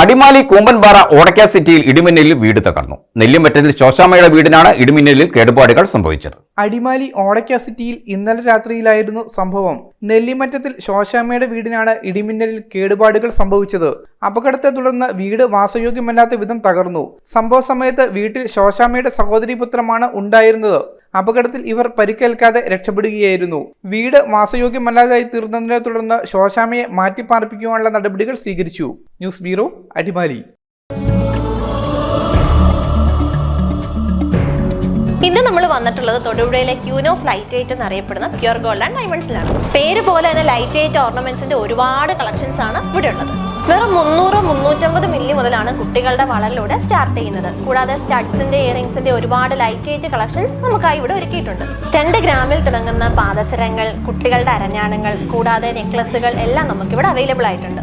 അടിമാലി കൂമ്പൻപാറ ഓടക്കാ സിറ്റിയിൽ ഇടിമിന്നലിൽ വീട് തകർന്നു നെല്ലിമറ്റത്തിൽ ശോശാമ്മയുടെ വീടിനാണ് ഇടിമിന്നലിൽ കേടുപാടുകൾ സംഭവിച്ചത്. അടിമാലി ഓടക്കാസിറ്റിയിൽ ഇന്നലെ രാത്രിയിലായിരുന്നു സംഭവം. നെല്ലിമറ്റത്തിൽ ശോശാമ്മയുടെ വീടിനാണ് ഇടിമിന്നലിൽ കേടുപാടുകൾ സംഭവിച്ചത്. അപകടത്തെ തുടർന്ന് വീട് വാസയോഗ്യമല്ലാത്ത വിധം തകർന്നു. സംഭവ സമയത്ത് വീട്ടിൽ ശോശാമ്മയുടെ സഹോദരി പുത്രമാണ് ഉണ്ടായിരുന്നത്. അപകടത്തിൽ ഇവർ പരിക്കേൽക്കാതെ രക്ഷപ്പെടുകയായിരുന്നു. വീട് വാസയോഗ്യമല്ലാതായി തീർന്നതിനെ തുടർന്ന് ശോശാമയെ മാറ്റിപ്പാർപ്പിക്കുവാനുള്ള നടപടികൾ സ്വീകരിച്ചു. News bureau Adimali. ഇന്ന് നമ്മൾ വന്നിട്ടുള്ളത് തൊടുപുഴയിലെ ക്യൂനോ ലൈറ്റ് വെയിറ്റ് എന്നറിയപ്പെടുന്ന പ്യുർ ഗോൾഡ് ആൻഡ് ഡയമണ്ട്സിലാണ് പേര് പോലെ തന്നെ ലൈറ്റ് വെയിറ്റ് ഓർണമെന്റ്സിന്റെ ഒരുപാട് കളക്ഷൻസ് ആണ് ഇവിടെ ഉള്ളത്. വെറും മുന്നൂറ് മുന്നൂറ്റമ്പത് മില്ലി മുതലാണ് കുട്ടികളുടെ വളരിലൂടെ സ്റ്റാർട്ട് ചെയ്യുന്നത്. കൂടാതെ സ്റ്റഡ്സിന്റെ ഇയറിംഗ്സിന്റെ ഒരുപാട് ലൈറ്റ് വെയിറ്റ് കളക്ഷൻസ് നമുക്കായി ഇവിടെ ഒരുക്കിയിട്ടുണ്ട്. രണ്ട് ഗ്രാമിൽ തുടങ്ങുന്ന പാദസരങ്ങൾ കുട്ടികളുടെ അരഞ്ഞാണങ്ങൾ കൂടാതെ നെക്ലസുകൾ എല്ലാം നമുക്കിവിടെ അവൈലബിൾ ആയിട്ടുണ്ട്.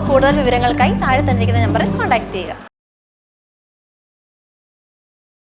കൂടുതൽ വിവരങ്ങൾക്കായി താഴെ തന്നിരിക്കുന്ന നമ്പറിൽ കോൺടാക്ട് ചെയ്യുക.